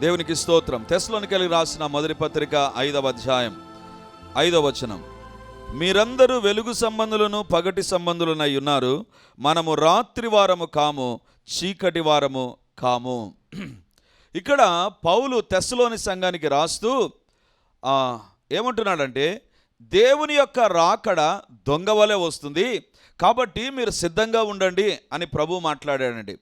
దేవునికి స్తోత్రం. తెస్లోని కలిగి రాసిన మొదటి పత్రిక ఐదవ అధ్యాయం ఐదవ వచనం. మీరందరూ వెలుగు సంబంధులను పగటి సంబంధులనై ఉన్నారు. మనము రాత్రి వారము కాము చీకటి వారము కాము. ఇక్కడ పౌలు తెస్లోని సంఘానికి రాస్తూ ఏమంటున్నాడంటే దేవుని యొక్క రాకడ దొంగ వలె వస్తుంది. కాబట్టి మీరు సిద్ధంగా ఉండండి అని ప్రభు మాట్లాడాడండి.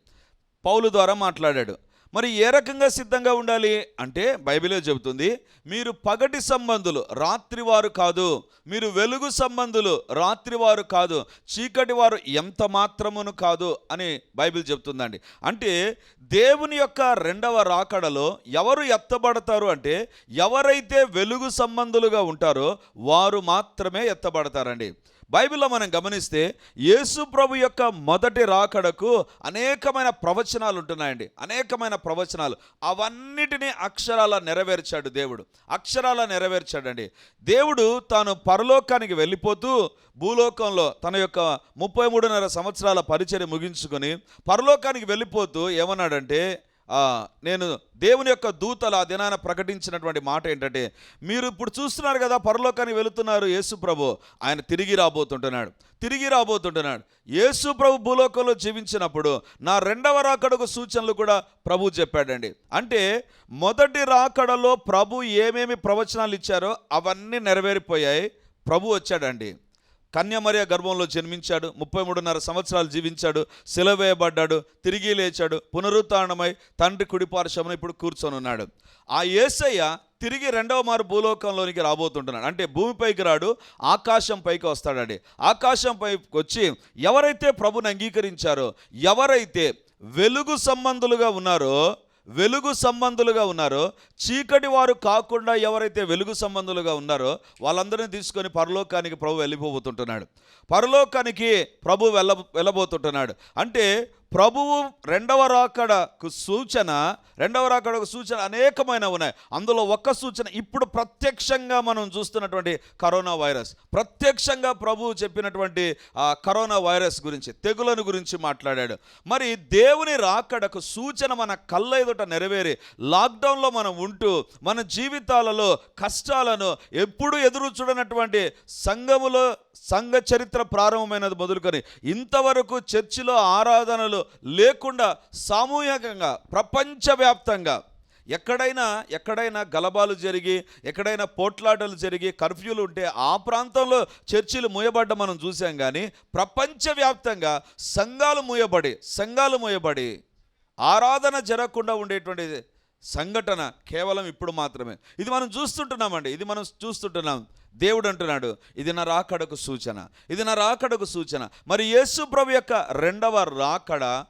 పౌలు ద్వారా మాట్లాడాడు. మరి ఏ రకంగా సిద్ధంగా ఉండాలి అంటే బైబిలే చెబుతుంది మీరు పగటి సంబంధులు రాత్రివారు కాదు. మీరు వెలుగు సంబంధులు రాత్రివారు కాదు. చీకటి వారు ఎంత మాత్రమును కాదు అని బైబిల్ చెబుతుందండి. అంటే దేవుని యొక్క రెండవ రాకడలో ఎవరు ఎత్తబడతారు అంటే ఎవరైతే వెలుగు సంబంధులుగా ఉంటారో వారు మాత్రమే ఎత్తబడతారండి. బైబిల్లో మనం గమనిస్తే యేసు ప్రభు యొక్క మొదటి రాకడకు అనేకమైన ప్రవచనాలు ఉంటున్నాయండి. అనేకమైన ప్రవచనాలు. అవన్నిటినీ అక్షరాల నెరవేర్చాడు దేవుడు. అక్షరాల నెరవేర్చాడండి. దేవుడు తాను పరలోకానికి వెళ్ళిపోతూ భూలోకంలో తన యొక్క ముప్పై మూడున్నర సంవత్సరాల పరిచయం ముగించుకొని పరలోకానికి వెళ్ళిపోతూ ఏమన్నాడంటే నేను దేవుని యొక్క దూతలు ఆ దినాన ప్రకటించినటువంటి మాట ఏంటంటే మీరు ఇప్పుడు చూస్తున్నారు కదా పరలోకానికి వెళుతున్నారు యేసు ప్రభు. ఆయన తిరిగి రాబోతుంటున్నాడు తిరిగి రాబోతుంటున్నాడు. యేసు ప్రభు భూలోకంలో జీవించినప్పుడు నా రెండవ రాకడకు సూచనలు కూడా ప్రభు చెప్పాడండి. అంటే మొదటి రాకడలో ప్రభు ఏమేమి ప్రవచనాలు ఇచ్చారో అవన్నీ నెరవేరిపోయాయి ప్రభు వచ్చాడండి. కన్యమర్య గర్భంలో జన్మించాడు. ముప్పై మూడున్నర సంవత్సరాలు జీవించాడు. సెలవేయబడ్డాడు. తిరిగి లేచాడు. పునరుత్నమై తండ్రి కుడిపార్శ్వమున ఇప్పుడు కూర్చొని ఉన్నాడు. ఆ యేసయ్య తిరిగి రెండవ మారు భూలోకంలోనికి రాబోతుంటున్నాడు. అంటే భూమిపైకి రాడు ఆకాశం పైకి వస్తాడండి. ఆకాశం పైకి వచ్చి ఎవరైతే ప్రభుని అంగీకరించారో ఎవరైతే వెలుగు సంబంధులుగా ఉన్నారో వెలుగు సంబంధులుగా ఉన్నారో చీకటి వారు కాకుండా ఎవరైతే వెలుగు సంబంధులుగా ఉన్నారో వాళ్ళందరినీ తీసుకొని పరలోకానికి ప్రభు వెళ్ళిపోబోతుంటున్నాడు. పరలోకానికి ప్రభు వెళ్ళ వెళ్ళబోతుంటున్నాడు. అంటే ప్రభువు రెండవ రాకడకు సూచన రెండవ రాకడకు సూచన అనేకమైన ఉన్నాయి. అందులో ఒక్క సూచన ఇప్పుడు ప్రత్యక్షంగా మనం చూస్తున్నటువంటి కరోనా వైరస్. ప్రత్యక్షంగా ప్రభువు చెప్పినటువంటి ఆ కరోనా వైరస్ గురించి తెగులను గురించి మాట్లాడాడు. మరి దేవుని రాకడకు సూచన మన కళ్ళ ఎదుట నెరవేరి లాక్డౌన్లో మనం ఉంటూ మన జీవితాలలో కష్టాలను ఎప్పుడు ఎదురు చూడనటువంటి సంఘములో సంఘ చరిత్ర ప్రారంభమైనది మొదలుకొని ఇంతవరకు చర్చిలో ఆరాధనలు లేకుండా సామూహికంగా ప్రపంచవ్యాప్తంగా ఎక్కడైనా ఎక్కడైనా గలబాలు జరిగి ఎక్కడైనా పోట్లాటలు జరిగి కర్ఫ్యూలు ఉంటే ఆ ప్రాంతంలో చర్చిలు మూయబడ్డ మనం చూసాం కానీ ప్రపంచవ్యాప్తంగా సంఘాలు మూయబడి సంఘాలు మూయబడి ఆరాధన జరగకుండా ఉండేటువంటి సంఘటన కేవలం ఇప్పుడు మాత్రమే. ఇది మనం చూస్తుంటున్నామండి. ఇది మనం చూస్తుంటున్నాం. దేవుడు అంటున్నాడు ఇది నా రాకడకు సూచన ఇది నా రాకడకు సూచన. మరి యేసు ప్రభు యొక్క రెండవ రాకడ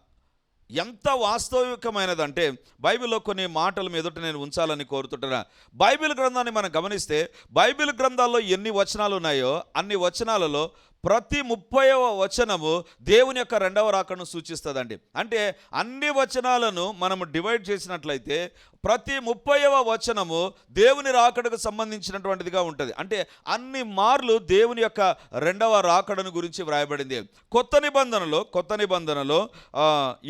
ఎంత వాస్తవికమైనదంటే బైబిల్లో కొన్ని మాటలు మీ నేను ఉంచాలని కోరుతుంటున్నా. బైబిల్ గ్రంథాన్ని మనం గమనిస్తే బైబిల్ గ్రంథాల్లో ఎన్ని వచనాలు ఉన్నాయో అన్ని వచనాలలో ప్రతి ముప్పైవ వచనము దేవుని యొక్క రెండవ రాకను సూచిస్తుందండి. అంటే అన్ని వచనాలను మనము డివైడ్ చేసినట్లయితే ప్రతి ముప్పైవ వచనము దేవుని రాకడకు సంబంధించినటువంటిదిగా ఉంటుంది. అంటే అన్ని మార్లు దేవుని యొక్క రెండవ రాకడను గురించి వ్రాయబడింది. కొత్త నిబంధనలో కొత్త నిబంధనలో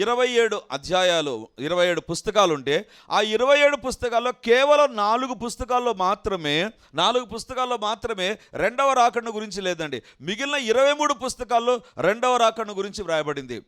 ఇరవై ఏడు అధ్యాయాలు ఇరవై ఏడు పుస్తకాలు ఉంటే ఆ ఇరవై ఏడు పుస్తకాల్లో కేవలం నాలుగు పుస్తకాల్లో మాత్రమే నాలుగు పుస్తకాల్లో మాత్రమే రెండవ రాకడను గురించి లేదండి. మిగిలిన ఇరవై మూడు పుస్తకాల్లో రెండవ రాకడను గురించి వ్రాయబడింది.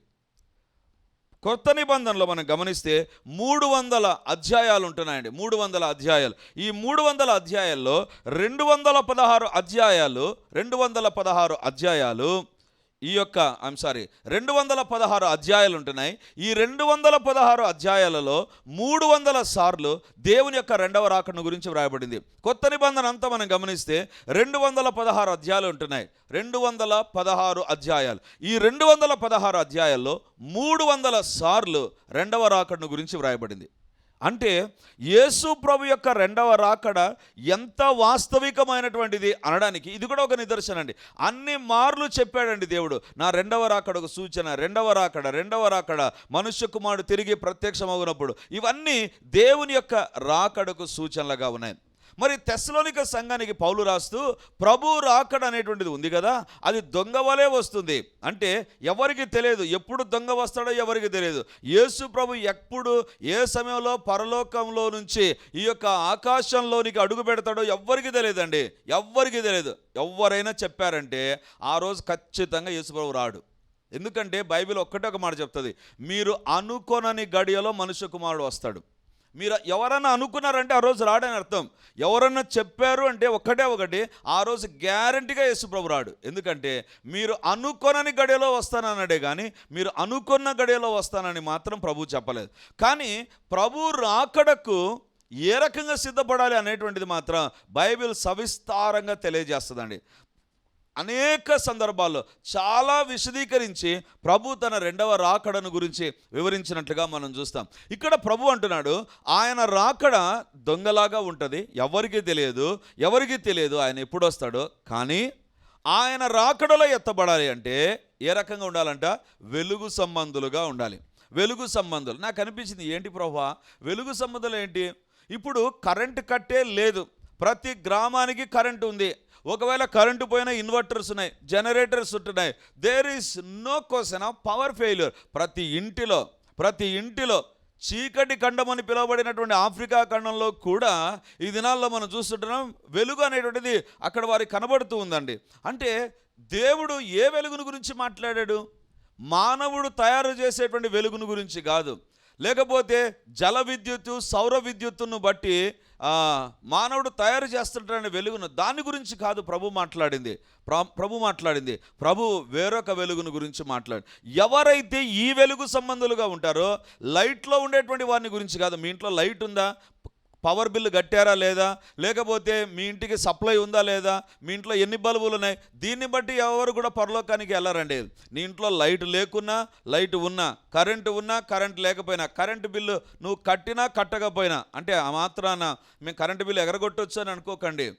కొత్త నిబంధనలో మనం గమనిస్తే మూడు వందల అధ్యాయాలు ఉంటున్నాయండి. మూడు వందల అధ్యాయాలు. ఈ మూడు వందల అధ్యాయాల్లో రెండు వందల పదహారు అధ్యాయాలు రెండు వందల పదహారు అధ్యాయాలు ఈ యొక్క ఐమ్ సారీ రెండు వందల పదహారు అధ్యాయాలు ఉంటున్నాయి ఈ రెండు వందల పదహారు అధ్యాయాలలో మూడు వందల సార్లు దేవుని యొక్క రెండవ రాకను గురించి వ్రాయబడింది. కొత్త నిబంధన అంతా మనం గమనిస్తే రెండు వందల పదహారు అధ్యాయాలు. ఉంటున్నాయి రెండు వందల పదహారు అధ్యాయాలు ఈ రెండు వందల పదహారు అధ్యాయాల్లో మూడు వందల సార్లు రెండవ రాకడను గురించి వ్రాయబడింది. అంటే యేసు ప్రభు యొక్క రెండవ రాకడ ఎంత వాస్తవికమైనటువంటిది అనడానికి ఇది కూడా ఒక నిదర్శనం అండి. అన్ని మార్లు చెప్పాడండి దేవుడు. నా రెండవ ఒక సూచన రెండవ రాకడ రెండవ రాకడ మనుష్య కుమారుడు తిరిగి ప్రత్యక్షమవునప్పుడు ఇవన్నీ దేవుని యొక్క రాకడకు సూచనలుగా ఉన్నాయి. మరి తెస్సలోనిక సంఘానికి పౌలు రాస్తూ ప్రభు రాకడ అనేటువంటిది ఉంది కదా అది దొంగ వలే వస్తుంది. అంటే ఎవరికి తెలియదు ఎప్పుడు దొంగ వస్తాడో ఎవరికి తెలియదు. యేసు ప్రభు ఎప్పుడు ఏ సమయంలో పరలోకంలో నుంచి ఈ యొక్క ఆకాశంలోనికి అడుగు పెడతాడో ఎవ్వరికి తెలియదండి. ఎవ్వరికి తెలియదు. ఎవరైనా చెప్పారంటే ఆ రోజు ఖచ్చితంగా యేసుప్రభు రాడు. ఎందుకంటే బైబిల్ ఒక్కటే ఒక మాట చెప్తుంది మీరు అనుకోనని గడియలో మనుష్య కుమారుడు వస్తాడు. మీరు ఎవరన్నా అనుకున్నారంటే ఆ రోజు రాడని అర్థం. ఎవరన్నా చెప్పారు అంటే ఒక్కటే ఒకటి ఆ రోజు గ్యారంటీగా యేసుప్రభు రాడు. ఎందుకంటే మీరు అనుకోనని గడియలో వస్తానన్నాడే కానీ మీరు అనుకున్న గడియలో వస్తానని మాత్రం ప్రభు చెప్పలేదు. కానీ ప్రభు రాకడకు ఏ రకంగా సిద్ధపడాలి అనేటువంటిది మాత్రం బైబిల్ సవిస్తారంగా తెలియజేస్తుందండి. అనేక సందర్భాల్లో చాలా విశదీకరించి ప్రభు తన రెండవ రాకడను గురించి వివరించినట్లుగా మనం చూస్తాం. ఇక్కడ ప్రభు అంటున్నాడు ఆయన రాకడ దొంగలాగా ఉంటుంది ఎవరికి తెలియదు ఎవరికీ తెలియదు ఆయన ఎప్పుడు వస్తాడో కానీ ఆయన రాకడలో ఎత్తబడాలి అంటే ఏ రకంగా ఉండాలంట? వెలుగు సంబంధులుగా ఉండాలి. వెలుగు సంబంధులు. నాకు అనిపించింది ఏంటి ప్రభా? వెలుగు సంబంధులు ఏంటి? ఇప్పుడు కరెంటు కట్టే లేదు. ప్రతి గ్రామానికి కరెంటు ఉంది. ఒకవేళ కరెంటు పోయినా ఇన్వర్టర్స్ ఉన్నాయి జనరేటర్స్ ఉంటున్నాయి. There is no question of power failure ప్రతి ఇంటిలో ప్రతి ఇంటిలో చీకటి ఖండం అని పిలువబడినటువంటి ఆఫ్రికా ఖండంలో కూడా ఈ దినాల్లో మనం చూస్తుంటున్నాం వెలుగు అనేటువంటిది అక్కడ వారికి కనబడుతూ ఉందండి. అంటే దేవుడు ఏ వెలుగును గురించి మాట్లాడాడు? మానవుడు తయారు చేసేటువంటి వెలుగును గురించి కాదు. లేకపోతే జల విద్యుత్తు సౌర విద్యుత్తును బట్టి మానవుడు తయారు చేస్తుంటాడని వెలుగును దాని గురించి కాదు ప్రభు మాట్లాడింది. ప్రభు మాట్లాడింది. ప్రభు వేరొక వెలుగును గురించి మాట్లాడి. ఎవరైతే ఈ వెలుగు సంబంధులుగా ఉంటారో లైట్లో ఉండేటువంటి వారిని గురించి కాదు. మీ ఇంట్లో లైట్ ఉందా? పవర్ బిల్లు కట్టారా లేదా? లేకపోతే మీ ఇంటికి సప్లై ఉందా లేదా? మీ ఇంట్లో ఎన్ని బల్బులు ఉన్నాయి? దీన్ని బట్టి ఎవరు కూడా పరలోకానికి వెళ్ళారండి. నీ ఇంట్లో లైట్ లేకున్నా లైట్ ఉన్నా కరెంటు ఉన్నా కరెంట్ లేకపోయినా కరెంటు బిల్లు నువ్వు కట్టినా కట్టకపోయినా అంటే ఆ మాత్రాన మేము కరెంటు బిల్లు ఎగరగొట్టొచ్చు అని అనుకోకండి.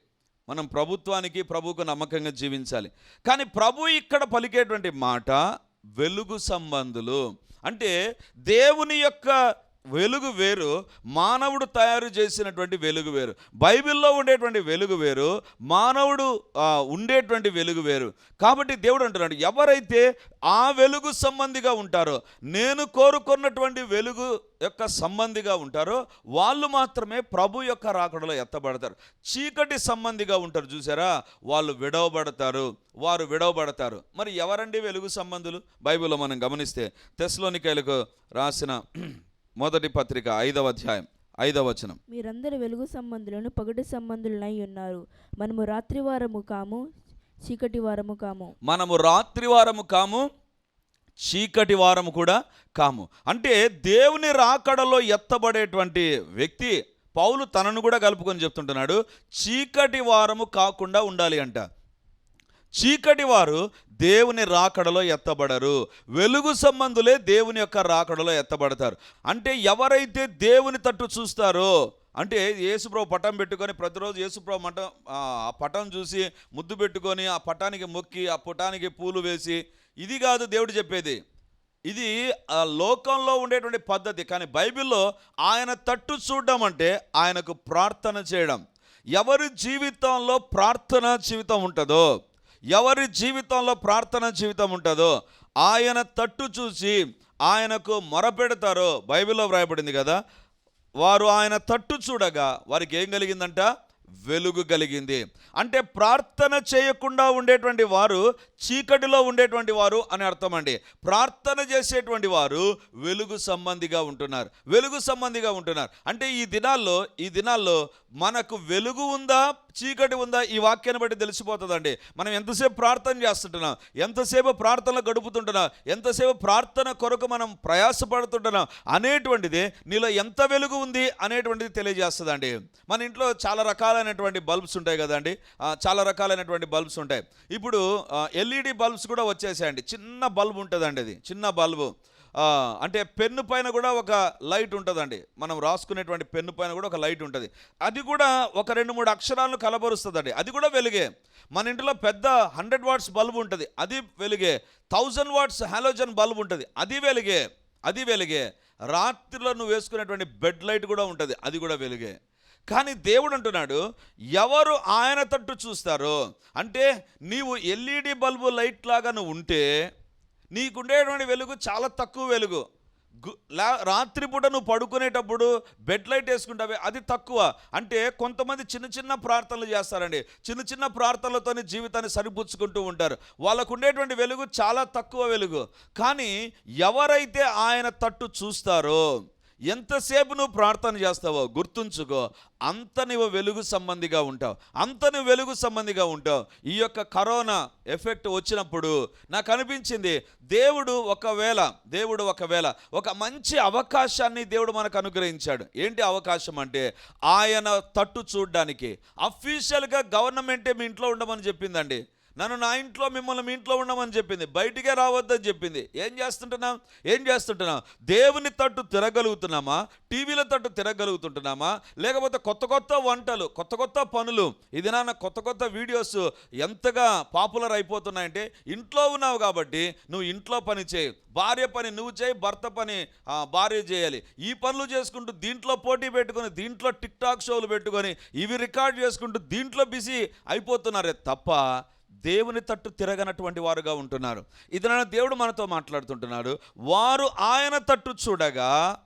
మనం ప్రభుత్వానికి ప్రభువుకు నమ్మకంగా జీవించాలి. కానీ ప్రభు ఇక్కడ పలికేటువంటి మాట వెలుగు సంబంధులు. అంటే దేవుని యొక్క వెలుగు వేరు మానవుడు తయారు చేసినటువంటి వెలుగు వేరు. బైబిల్లో ఉండేటువంటి వెలుగు వేరు మానవుడు ఉండేటువంటి వెలుగు వేరు. కాబట్టి దేవుడు అంటున్నాడు ఎవరైతే ఆ వెలుగు సంబంధిగా ఉంటారో నేను కోరుకున్నటువంటి వెలుగు యొక్క సంబంధిగా ఉంటారో వాళ్ళు మాత్రమే ప్రభు యొక్క రాకడలో ఎత్తబడతారు. చీకటి సంబంధిగా ఉంటారు చూసారా? వాళ్ళు విడవబడతారు వారు విడవబడతారు. మరి ఎవరండి వెలుగు సంబంధులు? బైబిల్లో మనం గమనిస్తే తెస్లోనికాయలకు రాసిన మొదటి పత్రిక ఐదవ అధ్యాయం ఐదవ వచనం. మీరందరూ వెలుగు సంబంధులను పగటి సంబంధులనై ఉన్నారు. మనము రాత్రివారము కాము చీకటి వారము కాము. మనము రాత్రి వారము కాము చీకటి వారము కూడా కాము. అంటే దేవుని రాకడలో ఎత్తబడేటువంటి వ్యక్తి పౌలు తనను కూడా కలుపుకొని చెప్తుంటున్నాడు చీకటి వారము కాకుండా ఉండాలి అంట. చీకటి వారు దేవుని రాకడలో ఎత్తబడరు. వెలుగు సంబంధులే దేవుని యొక్క రాకడలో ఎత్తబడతారు. అంటే ఎవరైతే దేవుని తట్టు చూస్తారో అంటే యేసుప్రభు పటం పెట్టుకొని ప్రతిరోజు యేసుప్రభు మఠం ఆ పటం చూసి ముద్దు పెట్టుకొని ఆ పటానికి మొక్కి ఆ పుటానికి పూలు వేసి ఇది కాదు దేవుడు చెప్పేది. ఇది ఆ లోకంలో ఉండేటువంటి పద్ధతి. కానీ బైబిల్లో ఆయన తట్టు చూడడం అంటే ఆయనకు ప్రార్థన చేయడం. ఎవరి జీవితంలో ప్రార్థన జీవితం ఉంటుందో ఎవరి జీవితంలో ప్రార్థన జీవితం ఉంటుందో ఆయన తట్టు చూసి ఆయనకు మొరపెడతారో బైబిల్లో వ్రాయబడింది కదా. వారు ఆయన తట్టు చూడగా వారికి ఏం కలిగిందంట? వెలుగు కలిగింది. అంటే ప్రార్థన చేయకుండా ఉండేటువంటి వారు చీకటిలో ఉండేటువంటి వారు అని అర్థం అండి. ప్రార్థన చేసేటువంటి వారు వెలుగు సంబంధిగా ఉంటున్నారు. వెలుగు సంబంధిగా ఉంటున్నారు. అంటే ఈ దినాల్లో ఈ దినాల్లో మనకు వెలుగు ఉందా? చీకటి ఉందా ఈ వాక్యాన్ని బట్టి తెలిసిపోతుందండి. మనం ఎంతసేపు ప్రార్థన చేస్తుంటున్నాం? ఎంతసేపు ప్రార్థనలు గడుపుతుంటున్నాం? ఎంతసేపు ప్రార్థన కొరకు మనం ప్రయాసపడుతుంటున్నాం? అనేటువంటిది నీలో ఎంత వెలుగు ఉంది అనేటువంటిది తెలియజేస్తుందండి. మన ఇంట్లో చాలా రకాలైనటువంటి బల్బ్స్ ఉంటాయి కదండి. చాలా రకాలైనటువంటి బల్బ్స్ ఉంటాయి. ఇప్పుడు ఎల్ఈడి బల్బ్స్ కూడా వచ్చేసాయండి. చిన్న బల్బ్ ఉంటుందండి అది. చిన్న బల్బు. అంటే పెన్ను పైన కూడా ఒక లైట్ ఉంటుందండి. మనం రాసుకునేటువంటి పెన్ను పైన కూడా ఒక లైట్ ఉంటుంది. అది కూడా ఒక రెండు మూడు అక్షరాలను కలబరుస్తుందండి. అది కూడా వెలుగే. మన ఇంట్లో పెద్ద హండ్రెడ్ వాట్స్ బల్బు ఉంటుంది. అది వెలుగే. థౌజండ్ వాట్స్ హాలోజన్ బల్బ్ ఉంటుంది. అది వెలుగే. అది వెలుగే. రాత్రిలో నువ్వు వేసుకునేటువంటి బెడ్ లైట్ కూడా ఉంటుంది. అది కూడా వెలుగే. కానీ దేవుడు అంటున్నాడు ఎవరు ఆయన తట్టు చూస్తారో అంటే నీవు ఎల్ఈడి బల్బు లైట్ లాగా నువ్వు ఉంటే నీకుండేటువంటి వెలుగు చాలా తక్కువ వెలుగు. రాత్రిపూట నువ్వు పడుకునేటప్పుడు బెడ్ లైట్ వేసుకుంటావే అది తక్కువ. అంటే కొంతమంది చిన్న చిన్న ప్రార్థనలు చేస్తారండి. చిన్న చిన్న ప్రార్థనలతోనే జీవితాన్ని సరిపుచ్చుకుంటూ ఉంటారు. వాళ్ళకు ఉండేటువంటి వెలుగు చాలా తక్కువ వెలుగు. కానీ ఎవరైతే ఆయన తట్టు చూస్తారో ఎంతసేపు నువ్వు ప్రార్థన చేస్తావో గుర్తుంచుకో అంత నువ్వు వెలుగు సంబంధిగా ఉంటావు. అంత నువ్వు వెలుగు సంబంధిగా ఉంటావు. ఈ యొక్క కరోనా ఎఫెక్ట్ వచ్చినప్పుడు నాకు అనిపించింది దేవుడు ఒకవేళ దేవుడు ఒకవేళ ఒక మంచి అవకాశాన్ని దేవుడు మనకు అనుగ్రహించాడు. ఏంటి అవకాశం అంటే ఆయన తట్టు చూడడానికి. అఫీషియల్గా గవర్నమెంటే మీ ఇంట్లో ఉండమని చెప్పిందండి. నన్ను నా ఇంట్లో మిమ్మల్ని మీ ఇంట్లో ఉండమని చెప్పింది. బయటికే రావద్దని చెప్పింది. ఏం చేస్తుంటున్నాం? ఏం చేస్తుంటున్నాం? దేవుని తట్టు తిరగలుగుతున్నామా? టీవీల తట్టు తిరగలుగుతుంటున్నామా? లేకపోతే కొత్త కొత్త వంటలు కొత్త కొత్త పనులు ఇది నాన్న కొత్త కొత్త వీడియోస్ ఎంతగా పాపులర్ అయిపోతున్నాయంటే ఇంట్లో ఉన్నావు కాబట్టి నువ్వు ఇంట్లో పని చేయి. భార్య పని నువ్వు చేయి భర్త పని భార్య చేయాలి. ఈ పనులు చేసుకుంటూ దీంట్లో పోటీ పెట్టుకొని దీంట్లో టిక్ టాక్ షోలు పెట్టుకొని ఇవి రికార్డ్ చేసుకుంటూ దీంట్లో బిజీ అయిపోతున్నారే తప్ప దేవుని తట్టు తిరగనటువంటి వారుగా ఉంటున్నారు. ఇది దేవుడు మనతో మాట్లాడుతుంటున్నాడు. వారు ఆయన తట్టు చూడగా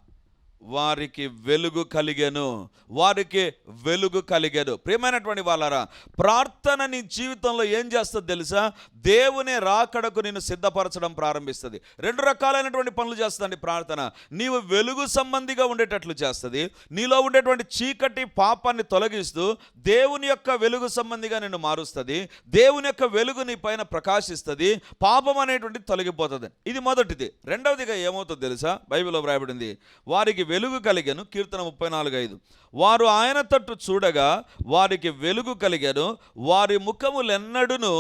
వారికి వెలుగు కలిగాను. వారికి వెలుగు కలిగాను. ప్రియమైనటువంటి వాళ్ళారా ప్రార్థన నీ జీవితంలో ఏం చేస్తుంది తెలుసా? దేవుని రాకడకు నేను సిద్ధపరచడం ప్రారంభిస్తుంది. రెండు రకాలైనటువంటి పనులు చేస్తుంది ప్రార్థన. నీవు వెలుగు సంబంధిగా ఉండేటట్లు చేస్తుంది. నీలో ఉండేటువంటి చీకటి పాపాన్ని తొలగిస్తూ దేవుని యొక్క వెలుగు సంబంధిగా నిన్ను మారుస్తుంది. దేవుని యొక్క వెలుగు నీ పైన ప్రకాశిస్తుంది. పాపం అనేటువంటి తొలగిపోతుంది. ఇది మొదటిది. రెండవదిగా ఏమవుతుందో తెలుసా? బైబిల్లో వ్రాయబడింది. వారికి వెలుగు కలిగను. కీర్తన ముప్పై నాలుగు ఐదు. వారు ఆయన తట్టు చూడగా వారికి వెలుగు కలిగను. వారి ముఖములెన్నడును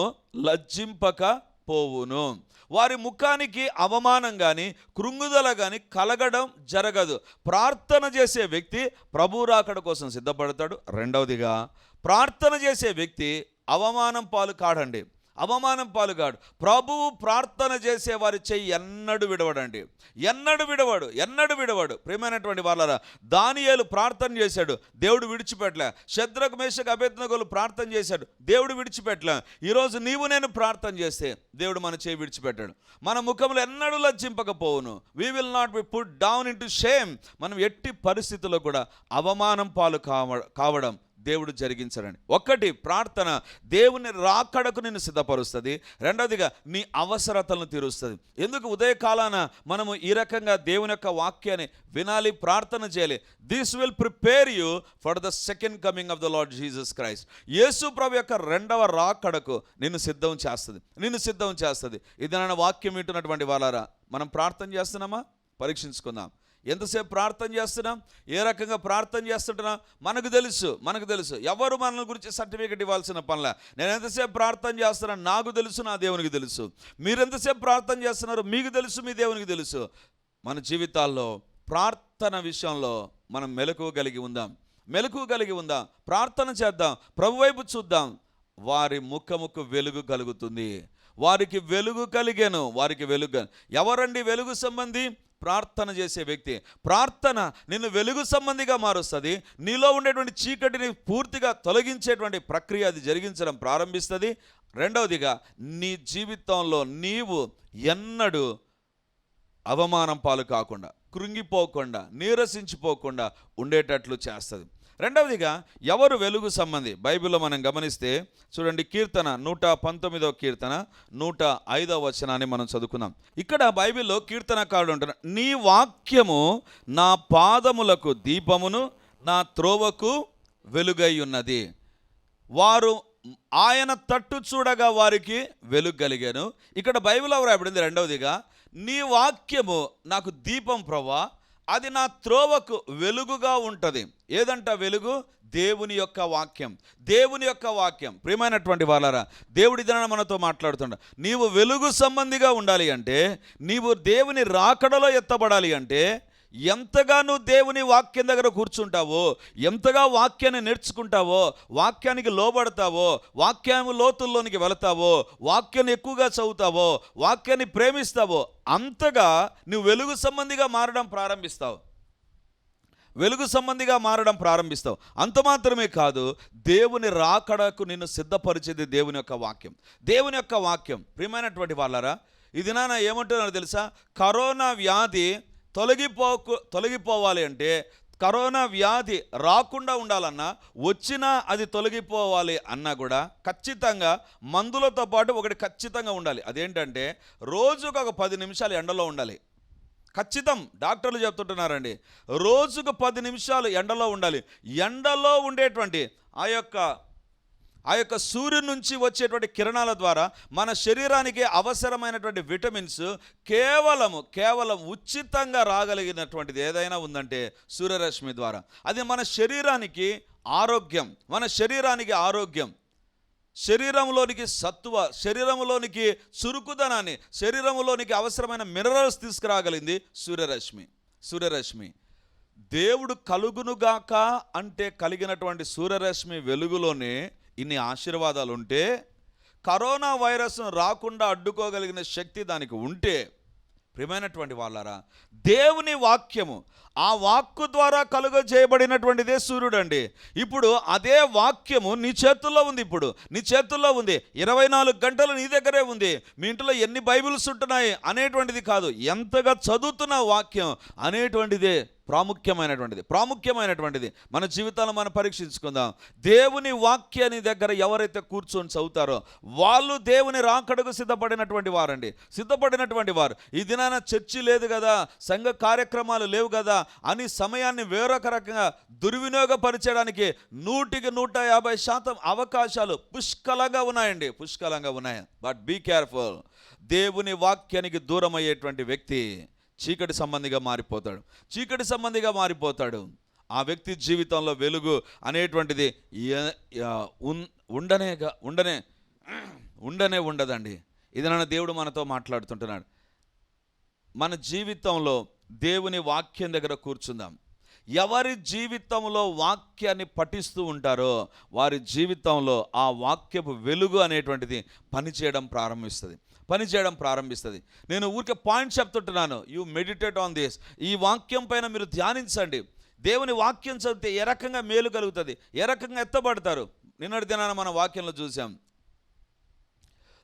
లజ్జింపక పోవును. వారి ముఖానికి అవమానం కానీ కృంగుదల కానీ కలగడం జరగదు. ప్రార్థన చేసే వ్యక్తి ప్రభు రాకడ కోసం సిద్ధపడతాడు. రెండవదిగా ప్రార్థన చేసే వ్యక్తి అవమానం పాలు కాడండి. అవమానం పాలుగాడు. ప్రభువు ప్రార్థన చేసే వారి చెయ్యి ఎన్నడు విడవడండి. ఎన్నడు విడవాడు ఎన్నడు విడవాడు. ప్రేమైనటువంటి వాళ్ళరా దానియేలు ప్రార్థన చేశాడు దేవుడు విడిచిపెట్టలే. శద్రకు మేషకు అభ్యర్థనగోలు ప్రార్థన చేశాడు దేవుడు విడిచిపెట్టలే. ఈరోజు నీవు నేను ప్రార్థన చేస్తే దేవుడు మన చేయి విడిచిపెట్టాడు. మన ముఖంలో ఎన్నడూ లజ్జింపకపోవును. We will not be put down into shame మనం ఎట్టి పరిస్థితుల్లో కూడా అవమానం పాలు కావ కావడం దేవుడు జరిగించడండి ఒకటి ప్రార్థన దేవుని రాకడకు నిన్ను సిద్ధపరుస్తుంది. రెండవదిగా నీ అవసరతలను తీరుస్తుంది. ఎందుకు ఉదయకాలాన మనము ఈ రకంగా దేవుని యొక్క వాక్యాన్ని వినాలి ప్రార్థన చేయాలి? This will prepare you for the second coming of the Lord Jesus Christ యేసు ప్రభు యొక్క రెండవ రాకడకు నిన్ను సిద్ధం చేస్తుంది. నిన్ను సిద్ధం చేస్తుంది. ఇది నన్ను వాక్యం వింటున్నటువంటి వాళ్ళారా మనం ప్రార్థన చేస్తున్నామా? పరీక్షించుకుందాం. ఎంతసేపు ప్రార్థన చేస్తున్నాం? ఏ రకంగా ప్రార్థన చేస్తుంటున్నా? మనకు తెలుసు మనకు తెలుసు. ఎవరు మన గురించి సర్టిఫికెట్ ఇవ్వాల్సిన పనిలే? నేను ఎంతసేపు ప్రార్థన చేస్తున్నాను నాకు తెలుసు నా దేవునికి తెలుసు. మీరు ఎంతసేపు ప్రార్థన చేస్తున్నారు మీకు తెలుసు మీ దేవునికి తెలుసు. మన జీవితాల్లో ప్రార్థన విషయంలో మనం మెలకువ కలిగి ఉందాం. మెలకువ కలిగి ఉందాం. ప్రార్థన చేద్దాం. ప్రభు వైపు చూద్దాం. వారి ముఖముకు వెలుగు కలుగుతుంది. వారికి వెలుగు కలిగాను. వారికి వెలుగు. ఎవరండి వెలుగు సంబంధి? ప్రార్థన చేసే వ్యక్తి. ప్రార్థన నిన్ను వెలుగు సంబంధిగా మారుస్తుంది. నీలో ఉండేటువంటి చీకటిని పూర్తిగా తొలగించేటువంటి ప్రక్రియ అది జరిగించడం ప్రారంభిస్తుంది. రెండవదిగా నీ జీవితంలో నీవు ఎన్నడూ అవమానం పాలు కాకుండా కృంగిపోకుండా నీరసించిపోకుండా ఉండేటట్లు చేస్తుంది. రెండవదిగా ఎవరు వెలుగు సంబంధి? బైబిల్లో మనం గమనిస్తే చూడండి కీర్తన నూట పంతొమ్మిదో కీర్తన నూట ఐదో వచనాన్ని మనం చదువుకుందాం. ఇక్కడ బైబిల్లో కీర్తనకారుడు ఉంటారు నీ వాక్యము నా పాదములకు దీపమును నా త్రోవకు వెలుగై ఉన్నది. వారు ఆయన తట్టు చూడగా వారికి వెలుగు కలిగాను. ఇక్కడ బైబిల్ రాయబడింది? రెండవదిగా నీ వాక్యము నాకు దీపం ప్రభా అది నా త్రోవకు వెలుగుగా ఉంటుంది. ఏదంట వెలుగు? దేవుని యొక్క వాక్యం. దేవుని యొక్క వాక్యం. ప్రియమైనటువంటి వాళ్ళరా దేవుడి దిన మనతో మాట్లాడుతుండ నీవు వెలుగు సంబంధిగా ఉండాలి అంటే నీవు దేవుని రాకడలో ఎత్తబడాలి అంటే ఎంతగా నువ్వు దేవుని వాక్యం దగ్గర కూర్చుంటావో ఎంతగా వాక్యాన్ని నేర్చుకుంటావో వాక్యానికి లోబడతావో వాక్యాన్ని లోతుల్లోనికి వెళతావో వాక్యాన్ని ఎక్కువగా చదువుతావో వాక్యాన్ని ప్రేమిస్తావో అంతగా నువ్వు వెలుగు సంబంధిగా మారడం ప్రారంభిస్తావు. వెలుగు సంబంధిగా మారడం ప్రారంభిస్తావు. అంత మాత్రమే కాదు దేవుని రాకడకు నిన్ను సిద్ధపరిచేది దేవుని యొక్క వాక్యం. దేవుని యొక్క వాక్యం. ప్రియమైనటువంటి వాళ్ళరా ఇది నాన్న ఏమంటున్నారో తెలుసా? కరోనా వ్యాధి తొలగిపోకు తొలగిపోవాలి అంటే కరోనా వ్యాధి రాకుండా ఉండాలన్నా వచ్చినా అది తొలగిపోవాలి అన్నా కూడా ఖచ్చితంగా మందులతో పాటు ఒకటి ఖచ్చితంగా ఉండాలి. అదేంటంటే రోజుకు ఒక పది నిమిషాలు ఎండలో ఉండాలి. ఖచ్చితం డాక్టర్లు చెప్తుంటున్నారండి. రోజుకు పది నిమిషాలు ఎండలో ఉండాలి. ఎండలో ఉండేటువంటి ఆ యొక్క ఆ యొక్క సూర్యుడి నుంచి వచ్చేటువంటి కిరణాల ద్వారా మన శరీరానికి అవసరమైనటువంటి విటమిన్స్ కేవలము కేవలం ఉచితంగా రాగలిగినటువంటిది ఏదైనా ఉందంటే సూర్యరశ్మి ద్వారా. అది మన శరీరానికి ఆరోగ్యం మన శరీరానికి ఆరోగ్యం. శరీరంలోనికి సత్వ శరీరంలోనికి చురుకుదనాన్ని శరీరంలోనికి అవసరమైన మినరల్స్ తీసుకురాగలిగింది సూర్యరశ్మి సూర్యరశ్మి. దేవుడు కలుగునుగాక అంటే కలిగినటువంటి సూర్యరశ్మి వెలుగులోనే ఇన్ని ఆశీర్వాదాలు ఉంటే కరోనా వైరస్ను రాకుండా అడ్డుకోగలిగిన శక్తి దానికి ఉంటే ప్రియమైనటువంటి వాళ్ళారా దేవుని వాక్యము ఆ వాక్కు ద్వారా కలుగ చేయబడినటువంటిదే సూర్యుడు అండి ఇప్పుడు అదే వాక్యము నీ చేతుల్లో ఉంది ఇప్పుడు. నీ చేతుల్లో ఉంది. ఇరవై నాలుగు గంటలు నీ దగ్గరే ఉంది. మీ ఇంట్లో ఎన్ని బైబిల్స్ ఉంటున్నాయి అనేటువంటిది కాదు. ఎంతగా చదువుతున్న వాక్యం అనేటువంటిదే ప్రాముఖ్యమైనటువంటిది ప్రాముఖ్యమైనటువంటిది. మన జీవితాలను మనం పరీక్షించుకుందాం. దేవుని వాక్యాన్ని దగ్గర ఎవరైతే కూర్చొని చదువుతారో వాళ్ళు దేవుని రాకడకు సిద్ధపడినటువంటి వారండి. సిద్ధపడినటువంటి వారు. ఈ దినాన చర్చి లేదు కదా సంఘ కార్యక్రమాలు లేవు కదా అని సమయాన్ని వేరొక రకంగా దుర్వినియోగపరిచేయడానికి నూటికి నూట యాభై శాతం అవకాశాలు పుష్కలంగా ఉన్నాయండి. పుష్కలంగా ఉన్నాయి. బట్ బీ కేర్ఫుల్ దేవుని వాక్యానికి దూరం అయ్యేటువంటి వ్యక్తి చీకటి సంబంధిగా మారిపోతాడు. చీకటి సంబంధిగా మారిపోతాడు. ఆ వ్యక్తి జీవితంలో వెలుగు అనేటువంటిది ఉండనే ఉండనే ఉండనే ఉండదండి. ఇది నన్ను దేవుడు మనతో మాట్లాడుతుంటున్నాడు. మన జీవితంలో దేవుని వాక్యం దగ్గర కూర్చుందాం. ఎవరి జీవితంలో వాక్యాన్ని పఠిస్తూ ఉంటారో వారి జీవితంలో ఆ వాక్యపు వెలుగు అనేటువంటిది పనిచేయడం ప్రారంభిస్తుంది. పనిచేయడం ప్రారంభిస్తుంది. నేను ఊరికే పాయింట్ చెప్తుంటున్నాను. యూ మెడిటేట్ ఆన్ దిస్ ఈ వాక్యం పైన మీరు ధ్యానించండి. దేవుని వాక్యం చదివితే ఏ రకంగా మేలు కలుగుతుంది? ఏ రకంగా ఎత్తబడతారు? నిన్నటి దినాన మన వాక్యంలో చూసాం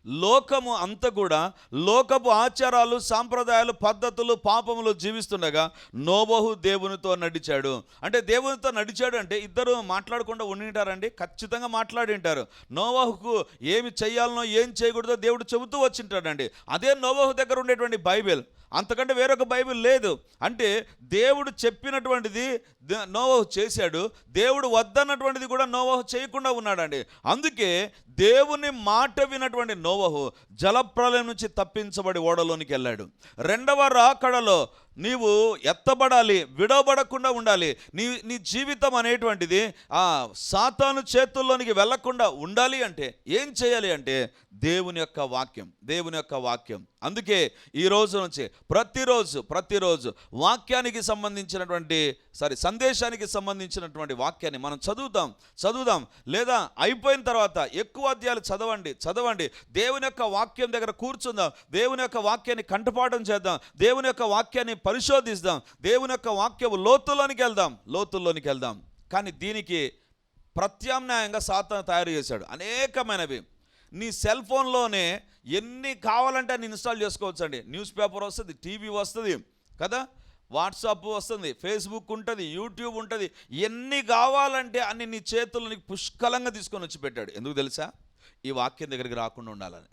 లోకము అంత కూడా లోకపు ఆచారాలు సాంప్రదాయాలు పద్ధతులు పాపములు జీవిస్తుండగా నోబహు దేవునితో నడిచాడు. అంటే దేవునితో నడిచాడు అంటే ఇద్దరు మాట్లాడకుండా ఉండింటారండి ఖచ్చితంగా మాట్లాడి ఉంటారు నోవహుకు ఏమి చేయాలనో ఏం చేయకూడదో దేవుడు చెబుతూ వచ్చింటాడండి. అదే నోవహు దగ్గర ఉండేటువంటి బైబిల్. అంతకంటే వేరొక బైబిల్ లేదు. అంటే దేవుడు చెప్పినటువంటిది ద- నోవహు చేశాడు. దేవుడు వద్దన్నటువంటిది కూడా నోవహు చేయకుండా ఉన్నాడండి. అందుకే దేవుని మాట వినటువంటి నోవహు జలప్రలయం నుంచి తప్పించబడి ఓడలోనికి వెళ్ళాడు. రెండవ రాకడలో నీవు ఎత్తబడాలి విడవబడకుండా ఉండాలి. నీ నీ జీవితం అనేటువంటిది ఆ సాతాను చేతుల్లోనికి వెళ్ళకుండా ఉండాలి అంటే ఏం చేయాలి అంటే దేవుని యొక్క వాక్యం దేవుని యొక్క వాక్యం. అందుకే ఈ రోజు నుంచి ప్రతిరోజు ప్రతిరోజు వాక్యానికి సంబంధించినటువంటి సారీ సందేశానికి సంబంధించినటువంటి వాక్యాన్ని మనం చదువుదాం చదువుదాం. లేదా అయిపోయిన తర్వాత ఎక్కువ అధ్యాయాలు చదవండి చదవండి. దేవుని యొక్క వాక్యం దగ్గర కూర్చుందాం దేవుని యొక్క వాక్యాన్ని కంటపాఠం చేద్దాం దేవుని యొక్క వాక్యాన్ని పరిశోధిస్తాం దేవుని యొక్క వాక్యం లోతుల్లోనికి వెళ్దాం లోతుల్లోనికి వెళ్దాం. కానీ దీనికి ప్రత్యామ్నాయంగా సాధన తయారు చేశాడు. అనేకమైనవి. నీ సెల్ ఫోన్లోనే ఎన్ని కావాలంటే అన్ని ఇన్స్టాల్ చేసుకోవచ్చండి. న్యూస్ పేపర్ వస్తుంది టీవీ వస్తుంది కదా? వాట్సాప్ వస్తుంది ఫేస్బుక్ ఉంటుంది యూట్యూబ్ ఉంటుంది. ఎన్ని కావాలంటే అన్ని నీ చేతుల్లో నీకు పుష్కలంగా తీసుకొని వచ్చి పెట్టాడు. ఎందుకు తెలుసా? ఈ వాక్యం దగ్గరికి రాకుండా ఉండాలని.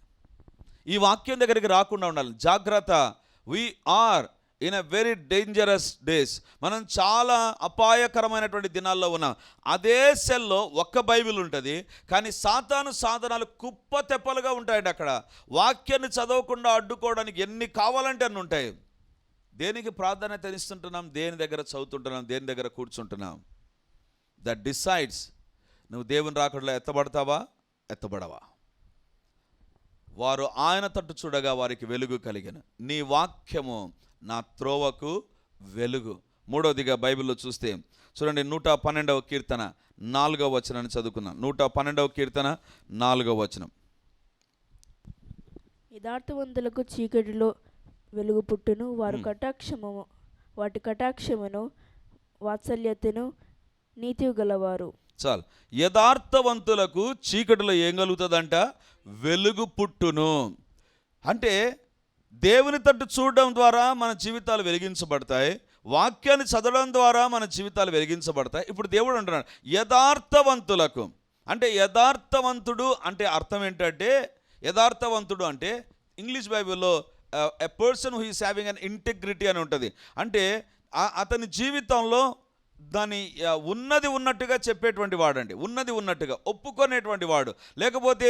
ఈ వాక్యం దగ్గరికి రాకుండా ఉండాలి. జాగ్రత్త. We are in a very dangerous days మనం చాలా అపాయకరమైనటువంటి దినాల్లో ఉన్నాం. అదే సెల్లో ఒక్క బైబిల్ ఉంటుంది కానీ సాతాను సాధనాలు కుప్ప తెప్పలుగా ఉంటాయండి అక్కడ. వాక్యాన్ని చదవకుండా అడ్డుకోవడానికి ఎన్ని కావాలంటే అన్ని ఉంటాయి. దేనికి ప్రాధాన్యత ఇస్తుంటున్నాం దేని దగ్గర చదువుతుంటున్నాం? దేని దగ్గర కూర్చుంటున్నాం? దట్ డిసైడ్స్ నువ్వు దేవుని రాకడలో ఎత్తబడతావా? ఎత్తబడవా? వారు ఆయన తట్టు చూడగా వారికి వెలుగు కలిగిన. నీ వాక్యము నా త్రోవకు వెలుగు. మూడవదిగా బైబిల్లో చూస్తే చూడండి నూట పన్నెండవ కీర్తన నాలుగవ వచనాన్ని చదువుకున్నాం నూట పన్నెండవ కీర్తన నాలుగవ వచనం. యథార్థవంతులకు చీకటిలో వెలుగు పుట్టును వారు. కటాక్షము వాటి కటాక్షమును వాత్సల్యతను నీతి గలవారు. చాలు. యథార్థవంతులకు చీకటిలో ఏం కలుగుతుందంట? వెలుగు పుట్టును. అంటే దేవుని తట్టు చూడడం ద్వారా మన జీవితాలు వెలిగించబడతాయి. వాక్యాన్ని చదవడం ద్వారా మన జీవితాలు వెలిగించబడతాయి. ఇప్పుడు దేవుడు అంటున్నాడు యథార్థవంతులకు. అంటే యథార్థవంతుడు అంటే అర్థం ఏంటంటే యథార్థవంతుడు అంటే ఇంగ్లీష్ బైబిల్లో a person who is having an integrity అని ఉంటుంది. అంటే అతని జీవితంలో దాని ఉన్నది ఉన్నట్టుగా చెప్పేటువంటి వాడండి. ఉన్నది ఉన్నట్టుగా ఒప్పుకునేటువంటి వాడు. లేకపోతే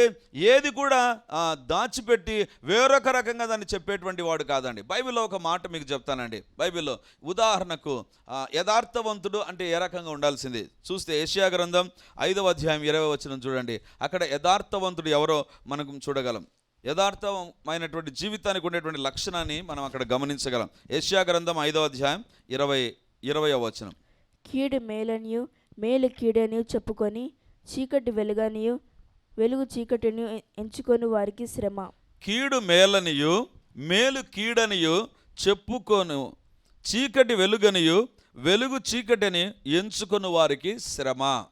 ఏది కూడా దాచిపెట్టి వేరొక రకంగా దాన్ని చెప్పేటువంటి వాడు కాదండి. బైబిల్లో ఒక మాట మీకు చెప్తానండి. బైబిల్లో ఉదాహరణకు యథార్థవంతుడు అంటే ఏ రకంగా ఉండాల్సింది? చూస్తే ఏషియా గ్రంథం ఐదవ అధ్యాయం ఇరవై వచ్చిన చూడండి. అక్కడ యథార్థవంతుడు ఎవరో మనకు చూడగలం. యథార్థమైనటువంటి జీవితానికి ఉండేటువంటి లక్షణాన్ని మనం అక్కడ గమనించగలం. ఏషియా గ్రంథం ఐదవ అధ్యాయం ఇరవై ఇరవయో వచనం. కీడు మేలనియు మేలు కీడనియు చెప్పుకొని చీకటి వెలుగనియు వెలుగు చీకటిని ఎంచుకొని వారికి శ్రమ. కీడు మేలనియు మేలు కీడనియు చెప్పుకొను చీకటి వెలుగనియు వెలుగు చీకటిని ఎంచుకొని వారికి శ్రమ.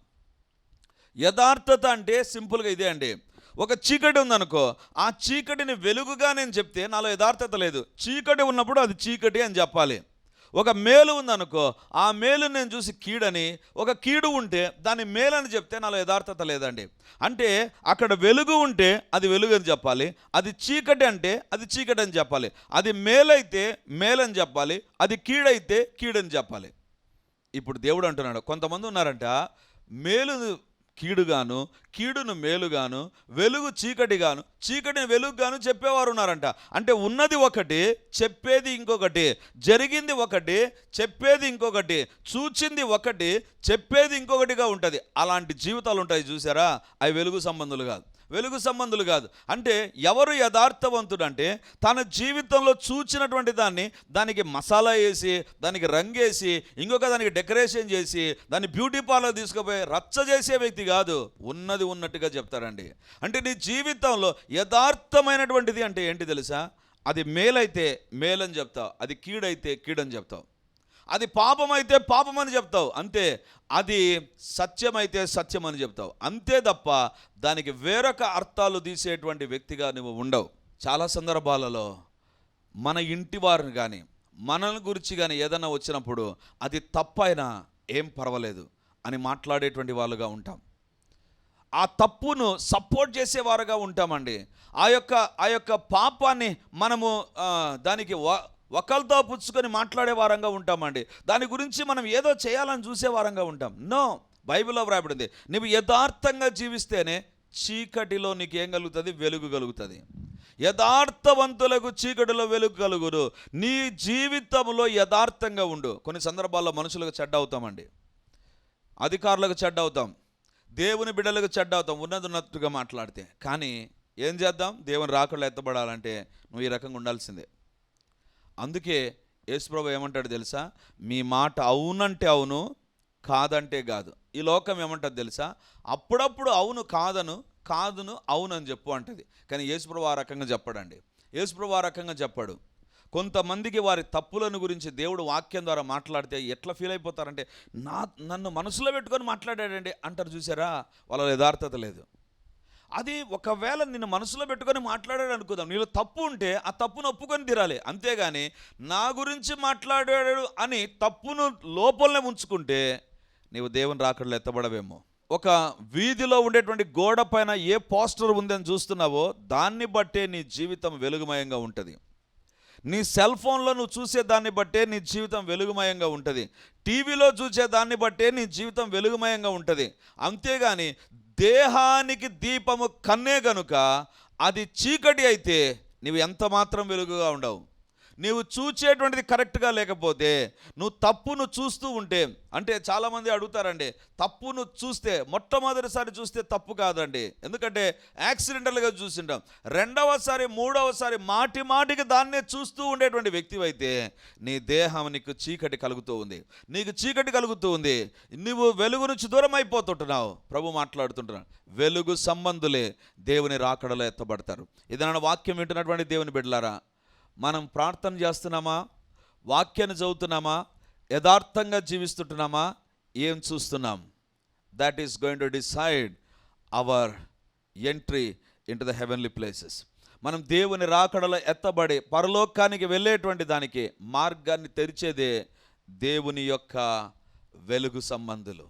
యథార్థత అంటే సింపుల్గా ఇదే అండి. ఒక చీకటి ఉందనుకో ఆ చీకటిని వెలుగుగా నేను చెప్తే నాలో యథార్థత లేదు. చీకటి ఉన్నప్పుడు అది చీకటి అని చెప్పాలి. ఒక మేలు ఉందనుకో ఆ మేలు నేను చూసి కీడని ఒక కీడు ఉంటే దాన్ని మేలని చెప్తే నాలో యథార్థత లేదండి. అంటే అక్కడ వెలుగు ఉంటే అది వెలుగు అని చెప్పాలి. అది చీకటి అంటే అది చీకటి అని చెప్పాలి. అది మేలైతే మేలని చెప్పాలి. అది కీడైతే కీడని చెప్పాలి. ఇప్పుడు దేవుడు అంటున్నాడు కొంతమంది ఉన్నారంట మేలు కీడుగాను కీడును మేలుగాను వెలుగు చీకటిగాను చీకటిని వెలుగుగాను చెప్పేవారు ఉన్నారంట అంటే ఉన్నది ఒకటి చెప్పేది ఇంకొకటి జరిగింది ఒకటి చెప్పేది ఇంకొకటి చూచింది ఒకటి చెప్పేది ఇంకొకటిగా ఉంటుంది. అలాంటి జీవితాలు ఉంటాయి చూసారా? అవి వెలుగు సంబంధులు కాదు. వెలుగు సంబంధులు కాదు. అంటే ఎవరు యథార్థవంతుడు అంటే తన జీవితంలో చూచినటువంటి దాన్ని దానికి మసాలా వేసి దానికి రంగేసి ఇంకొక దానికి డెకరేషన్ చేసి దాన్ని బ్యూటీ పార్లర్ తీసుకుపోయి రచ్చ చేసే వ్యక్తి కాదు. ఉన్నది ఉన్నట్టుగా చెప్తారండి. అంటే నీ జీవితంలో యథార్థమైనటువంటిది అంటే ఏంటి తెలుసా? అది మేలైతే మేలని చెప్తావు. అది కీడైతే కీడని చెప్తావు. అది పాపమైతే అని చెప్తావు. అంతే అది సత్యమైతే సత్యం అని చెప్తావు. అంతే తప్ప దానికి వేరొక అర్థాలు తీసేటువంటి వ్యక్తిగా నువ్వు ఉండవు. చాలా సందర్భాలలో మన ఇంటి వారిని కానీ మనల్ని గురించి కానీ ఏదైనా వచ్చినప్పుడు అది తప్పైనా ఏం పర్వాలేదు అని మాట్లాడేటువంటి వాళ్ళుగా ఉంటాం. ఆ తప్పును సపోర్ట్ చేసేవారుగా ఉంటామండి. ఆ యొక్క ఆ యొక్క పాపాన్ని మనము దానికి వ ఒకరితో పుచ్చుకొని మాట్లాడే వారంగా ఉంటామండి. దాని గురించి మనం ఏదో చేయాలని చూసే వారంగా ఉంటాం. నో బైబిల్లో వ్రాయబడింది. నువ్వు యథార్థంగా జీవిస్తేనే చీకటిలో నీకు ఏం కలుగుతుంది? వెలుగు కలుగుతుంది. యథార్థవంతులకు చీకటిలో వెలుగు కలుగురు నీ జీవితంలో యథార్థంగా ఉండు. కొన్ని సందర్భాల్లో మనుషులకు చెడ్డ అవుతామండి. అధికారులకు చెడ్డ అవుతాం. దేవుని బిడ్డలకు చెడ్డ అవుతాం. ఉన్నది ఉన్నట్టుగా మాట్లాడితే. కానీ ఏం చేద్దాం? దేవుని రాకుండా ఎత్తబడాలంటే నువ్వు ఈ రకంగా ఉండాల్సిందే. అందుకే యేసుప్రభు ఏమంటాడు తెలుసా? మీ మాట అవునంటే అవును కాదంటే కాదు. ఈ లోకం ఏమంటుంది తెలుసా? అప్పుడప్పుడు అవును కాదను కాదును అవును అని చెప్పు అంటది. కానీ యేసుప్రభు ఆ రకంగా చెప్పడండి. యేసుప్రభు ఆ రకంగా చెప్పాడు. కొంతమందికి వారి తప్పులను గురించి దేవుడు వాక్యం ద్వారా మాట్లాడితే ఎట్లా ఫీల్ అయిపోతారంటే నా నన్ను మనసులో పెట్టుకొని మాట్లాడాడండి అంటారు చూసారా? వాళ్ళ యథార్థత లేదు. అది ఒకవేళ నిన్ను మనసులో పెట్టుకొని మాట్లాడాడు అనుకుందాం. నీలో తప్పు ఉంటే ఆ తప్పును ఒప్పుకొని తీరాలి. అంతేగాని నా గురించి మాట్లాడాడు అని తప్పును లోపలనే ఉంచుకుంటే నీవు దేవుని రాకడలో ఎత్తబడవేమో. ఒక వీధిలో ఉండేటువంటి గోడ పైన ఏ పోస్టర్ ఉందని చూస్తున్నావో దాన్ని బట్టే నీ జీవితం వెలుగుమయంగా ఉంటుంది. నీ సెల్ ఫోన్లో నువ్వు చూసే దాన్ని బట్టే నీ జీవితం వెలుగుమయంగా ఉంటుంది. టీవీలో చూసే దాన్ని బట్టే నీ జీవితం వెలుగుమయంగా ఉంటుంది. అంతేగాని దేహానికి దీపము కన్నే గనుక అది చీకటి అయితే నీవు ఎంత మాత్రం వెలుగుగా ఉండవు. నీవు చూచేటువంటిది కరెక్ట్గా లేకపోతే నువ్వు తప్పును చూస్తూ ఉంటే అంటే చాలామంది అడుగుతారండి తప్పును చూస్తే మొట్టమొదటిసారి చూస్తే తప్పు కాదండి. ఎందుకంటే యాక్సిడెంటల్గా చూసింటాం. రెండవసారి మూడవసారి మాటి మాటికి దాన్నే చూస్తూ ఉండేటువంటి వ్యక్తి అయితే నీ దేహం నీకు చీకటి కలుగుతూ ఉంది. నీకు చీకటి కలుగుతూ ఉంది. నువ్వు వెలుగు నుంచి దూరం అయిపోతుంటున్నావు. ప్రభు మాట్లాడుతుంటున్నావు వెలుగు సంబంధులే దేవుని రాకడలో ఎత్తబడతారు. ఏదైనా వాక్యం వింటున్నటువంటి దేవుని బిడ్డలారా మనం ప్రార్థన చేస్తున్నామా? వాక్యాన్ని చదువుతున్నామా? యథార్థంగా జీవిస్తుంటున్నామా? ఏం చూస్తున్నాం? That is going to decide our entry into the heavenly places మనం దేవుని రాకడలో ఎత్తబడి పరలోకానికి వెళ్ళేటువంటి దానికి మార్గాన్ని తెరిచేదే దేవుని యొక్క వెలుగు సంబంధులు.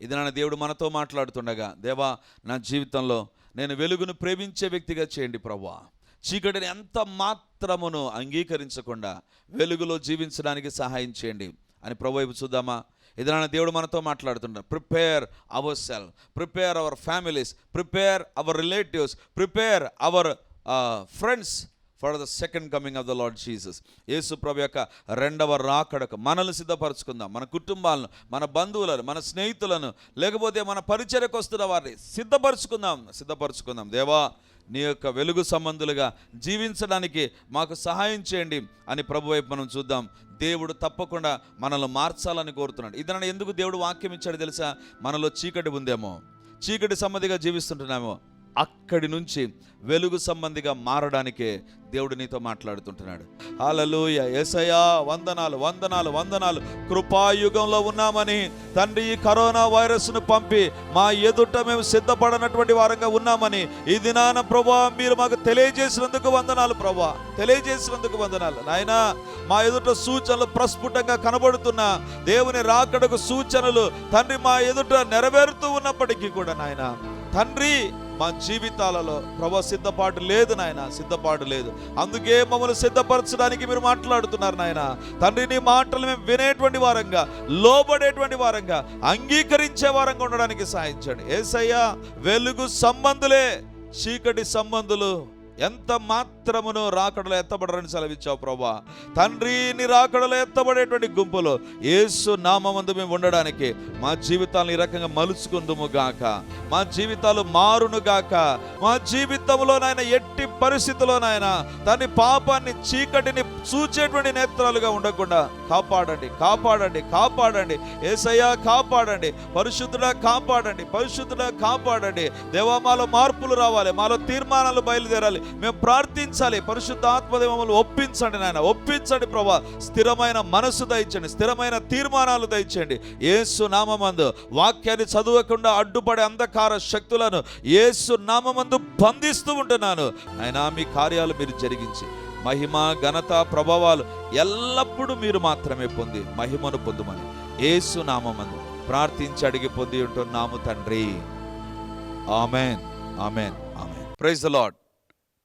ఇది నా దేవుడు మనతో మాట్లాడుతుండగా దేవా నా జీవితంలో నేను వెలుగును ప్రేమించే వ్యక్తిగా చేయండి ప్రభా చీకటిని ఎంత మాత్రం మాత్రమును అంగీకరించకుండా వెలుగులో జీవించడానికి సహాయం చేయండి. అని ప్రభు చూద్దామా? ఇది దేవుడు మనతో మాట్లాడుతుంటారు prepare our self prepare our families prepare our relatives prepare our friends for the second coming of the Lord Jesus. యేసు ప్రభు యొక్క రెండవ రాకడకు మనల్ని సిద్ధపరచుకుందాం. మన కుటుంబాలను మన బంధువులను మన స్నేహితులను లేకపోతే మన పరిచయకు వస్తున్న వారిని సిద్ధపరచుకుందాం. సిద్ధపరచుకుందాం. దేవా నీ యొక్క వెలుగు సంబంధులుగా జీవించడానికి మాకు సహాయం చేయండి అని ప్రభు వైపు మనం చూద్దాం. దేవుడు తప్పకుండా మనల్ని మార్చాలని కోరుతున్నాడు. ఇది ఎందుకు దేవుడు వాక్యం ఇచ్చాడు తెలుసా? మనలో చీకటి ఉందేమో. చీకటి సమ్మతిగా జీవిస్తుంటున్నామో అక్కడి నుంచి వెలుగు సంబంధిగా మారడానికే దేవుడు నీతో మాట్లాడుతుంటున్నాడు. హల్లెలూయా. యేసయ్యా వందనాలు వందనాలు వందనాలు. కృపాయుగంలో ఉన్నామని తండ్రి ఈ కరోనా వైరస్ను పంపి మా ఎదుట మేము సిద్ధపడనటువంటి వారంగా ఉన్నామని ఈ దినాన ప్రభా మీరు మాకు తెలియజేసినందుకు వందనాలు ప్రభా. తెలియజేసినందుకు వందనాలు. నాయనా మా ఎదుట సూచనలు ప్రస్ఫుటంగా కనబడుతున్న దేవుని రాకడకు సూచనలు తండ్రి మా ఎదుట నెరవేరుతూ ఉన్నప్పటికీ కూడా నాయన తండ్రి మా జీవితాలలో ప్రభా సిద్ధపాటు లేదు నాయన సిద్ధపాటు లేదు. అందుకే మమ్మల్ని సిద్ధపరచడానికి మీరు మాట్లాడుతున్నారు నాయన. తండ్రి నీ మాటలు మేము వినేటువంటి వారంగా లోబడేటువంటి వారంగా అంగీకరించే వారంగా ఉండడానికి సాధించండి ఏసయ్యా వెలుగు సంబంధులే చీకటి సంబంధులు ఎంత మాత్రమును రాకడలో ఎత్తబడరని సెలవిచ్చావు ప్రభా. తండ్రి నీ రాకడలో ఎత్తబడేటువంటి గుంపులో ఏసు నామందు మేము ఉండడానికి మా జీవితాలను ఈ రకంగా మలుచుకుందుము గాక. మా జీవితాలు మారును గాక. మా జీవితంలో నాయన ఎట్టి పరిస్థితిలో నాయన దాని పాపాన్ని చీకటిని చూచేటువంటి నేత్రాలుగా ఉండకుండా కాపాడండి కాపాడండి కాపాడండి. ఏసయ్యా కాపాడండి. పరిశుద్ధుడా కాపాడండి. పరిశుద్ధుడా కాపాడండి. దేవా మాలో మార్పులు రావాలి మాలో తీర్మానాలు బయలుదేరాలి. మేము ప్రార్థించాలి. పరిశుద్ధాత్మదేవములు ఒప్పించండి నాయన. ఒప్పించండి ప్రభా. స్థిరమైన మనసు దయచండి స్థిరమైన తీర్మానాలు దయచేయండి. ఏసు నామందు వాక్యాన్ని చదవకుండా అడ్డుపడే అంధకార శక్తులను ఏసు నామందు బంధిస్తూ ఉంటున్నాను. అయినా మీ కార్యాలు మీరు జరిగించి మహిమ ఘనత ప్రభావాలు ఎల్లప్పుడూ మీరు మాత్రమే పొంది మహిమను పొందుమని ఏసు నామందు ప్రార్థించి అడిగి పొంది ఉంటున్నాము తండ్రి. Amen. Amen. Amen. Praise the Lord